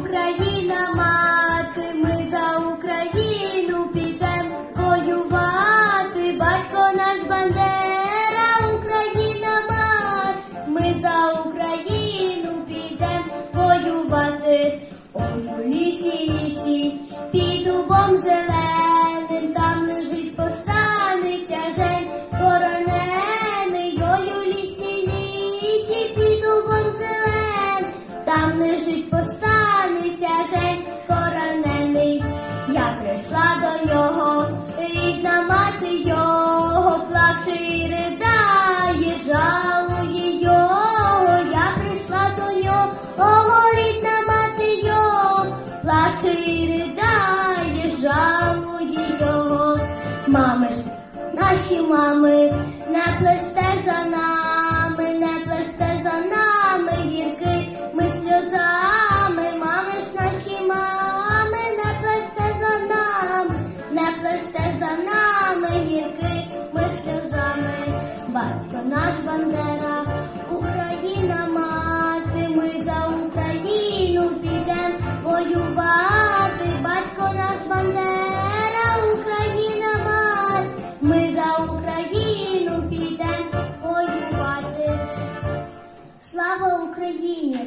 Україна мати, ми за Україну підем воювати. Батько наш Бандера, Україна мати, ми за Україну підем воювати. Ой, у лісі, лісі, під дубом зеленим, там лежить постаниця жень коронений. Ой, у лісі, лісі, під дубом зеленим, там лежить постаниця Ти ридає, жалує його, мами ж, наші мами, не плеште за нами, не плеште за нами, гірки, ми сльозами, мами ж наші мами, не плеште за нами, не плеште за нами, гірки, ми сльозами, батько наш бандера, Україна. мама. Україні!